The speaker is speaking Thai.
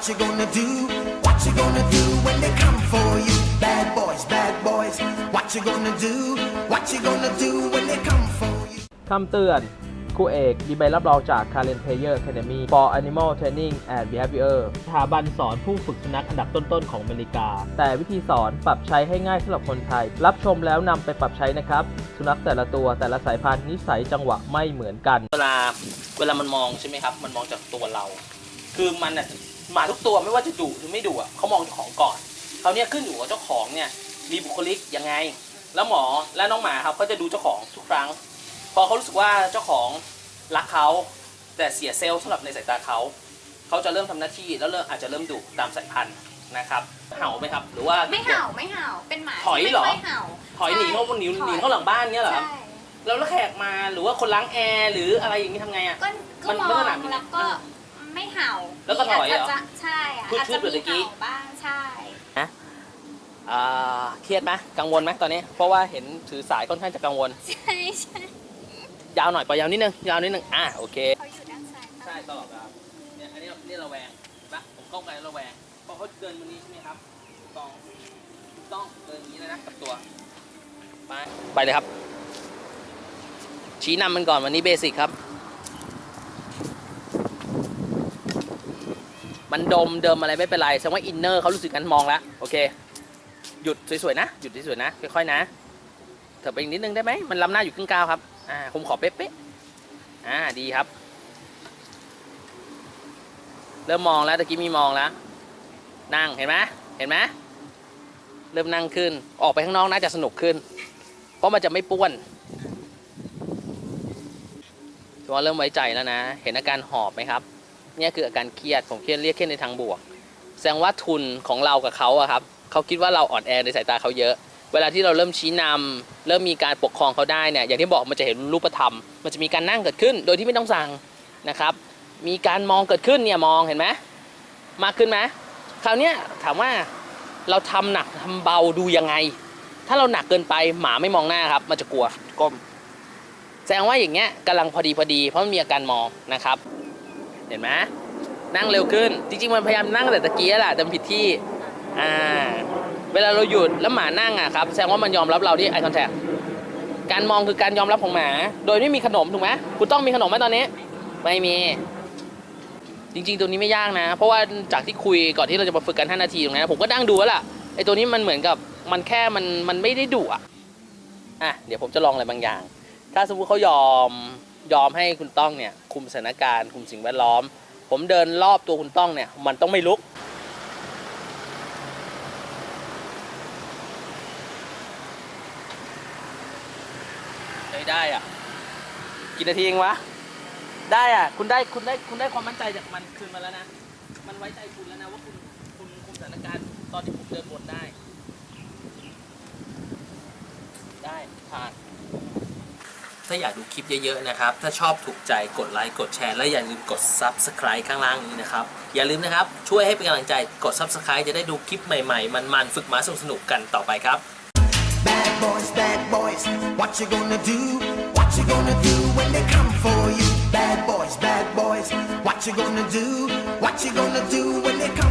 What you gonna do? What you gonna do when they come for you? Bad boys, bad boys. What you gonna do? What you gonna do when they come for you? คำเตือนครูเอกมีใบรับรองจาก Karen Player Academy for Animal Training and Behavior สถาบันสอนผู้ฝึกสุนัขอันดับต้นๆของอเมริกา แต่วิธีสอนปรับใช้ให้ง่ายสำหรับคนไทย รับชมแล้วนำไปปรับใช้นะครับ สุนัขแต่ละตัวแต่ละสายพันธุ์นิสัยจังหวะไม่เหมือนกัน เวลาเวลามันมองใช่ไหมครับ มันมองจากตัวเรา คือมันอะ หมาทุกตัวไม่ว่าจะดุหรือไม่ดุอะเขามองเจ้าของก่อนคราวเนี้ยขึ้นอยู่กับเจ้าของเนี่ยมีบุคลิกยังไง แล้วหมอและน้องหมาครับก็จะดูเจ้าของทุกครั้ง พอเขารู้สึกว่าเจ้าของรักเขาแต่เสียเซลล์สำหรับในสายตาเขาเขาจะเริ่มทำหน้าที่แล้วเริ่มอาจจะเริ่มดุตามสายพันธุ์นะครับเห่าไหมครับ หรือว่าไม่เห่าไม่เห่าเป็นหมาถอยเหรอที่ไม่ค่เห่าถอยหนีเข้าหนีใช่หนีเข้าหลังบ้านเงี้ยเหรอครับใช่แล้วแล้วแขกมาหรือว่าคนล้างแอร์หรืออะไรอย่างนี้ทำไงอะก็ก็มันมอลักษงณะเป็นไงแล้วก็ไม่ เห่าแล้วก็ถอยเหรอาจจะใช่อะพูดอาจพูจะดแบบมีเมื่อกี้ เห่าบ้างใช่ อ่าเครียดไหมกังวลไหมตอนนี้ เพราะว่าเห็นถือสายค่อนข้างจะกังวล ใช่ใช่ยาวหน่อยปล่อยยาวนิดนึง ยาวนิดนึง อะโอเค เขาอยู่ด้านซ้ายใช่ตลอดเวลาเนี่ยอันนี้นี่ระแวงนะผมก้องไกลระแวงเพราะเขาเดินวันนี้ใช่ไหมครับถูกต้องถูกต้องเดินอย่างนี้เลยนะกับตัวไปไปเลยครับ ชี้นำมันก่อนวันนี้เบสิกครับ มันดมเดิมอะไรไม่เป็นไรแสดงว่าอินเนอร์เขารู้สึกกันมองแล้วโอเค หยุดสวยๆนะ หยุดสวยๆนะ ค่อยๆนะ เถอะไปอีกนิดนึงได้ไหมมันล้ำหน้าอยู่ครึ่งก้าวครับ อ่าผมขอเป๊ะๆอ่าดีครับ เริ่มมองแล้วตะกี้มีมองแล้ว นั่งเห็นไหมเห็นไหมเริ่มนั่งขึ้น ออกไปข้างนอกน่าจะสนุกขึ้น เพราะมันจะไม่ป้วนถือว่าเริ่มไว้ใจแล้วนะ เห็นอาการหอบไหมครับ เนี่ยคืออาการเครียดผมเครียดเรียกเครียดในทางบวก แสดงว่าทุนของเรากับเขาอะครับเขาคิดว่าเราอ่อนแอในสายตาเขาเยอะ เวลาที่เราเริ่มชี้นำเริ่มมีการปกครองเขาได้เนี่ยอย่างที่บอกมันจะเห็นรูปธรรม มันจะมีการนั่งเกิดขึ้น โดยที่ไม่ต้องสั่งนะครับ มีการมองเกิดขึ้นเนี่ยมองเห็นไหมมากขึ้นไหมคราวเนี้ยถามว่าเราทำหนักทำเบาดูยังไง ถ้าเราหนักเกินไปหมาไม่มองหน้าครับ มันจะกลัวก้มแสดงว่าอย่างเงี้ยกำลังพอดีพอดีเพราะมันมีอาการมองนะครับ เห็นไหมนั่งเร็วขึ้น จริงๆมันพยายามนั่งแต่ตะกี้แหละแต่ผิดที่อ่าเวลาเราหยุดแล้วหมานั่งอะครับแสดงว่ามันยอมรับเราที่ eye contact การมองคือการยอมรับของหมา โดยไม่มีขนมถูกไหมคุณต้องมีขนมไหมตอนนี้ ไม่มี จริงๆตัวนี้ไม่ยากนะ เพราะว่าจากที่คุยก่อนที่เราจะมาฝึกกัน 5 นาทีตรงนั้นผมก็นั่งดูแล้วล่ะไอ้ตัวนี้มันเหมือนกับมันแค่มันมันไม่ได้ดุอะอะเดี๋ยวผมจะลองอะไรบางอย่าง ถ้าสมมติเขายอม ยอมให้คุณต้องเนี่ยคุมสถานการณ์คุมสิ่งแวดล้อม ผมเดินรอบตัวคุณต้องเนี่ยมันต้องไม่ลุก ได้ได้อะกี่นาทีเองวะ ได้อะ คุณได้คุณได้คุณได้ความมั่นใจจากมันคืนมาแล้วนะ มันไว้ใจคุณแล้วนะว่าคุณคุณคุมสถานการณ์ตอนที่ผมเดินวนได้ ได้ผ่าน ถ้าอยากดูคลิปเยอะๆนะครับ ถ้าชอบถูกใจกดไลค์กดแชร์และอย่าลืมกด Subscribe ข้างล่างนี้นะครับ อย่าลืมนะครับ ช่วยให้เป็นกำลังใจกด Subscribe จะได้ดูคลิปใหม่ๆ มันๆ ฝึกหมาสนุกๆกันต่อไปครับ Bad boys, bad boys. What you gonna do? What you gonna do when they come for you? Bad boys, bad boys. What you gonna do? What you gonna do when they come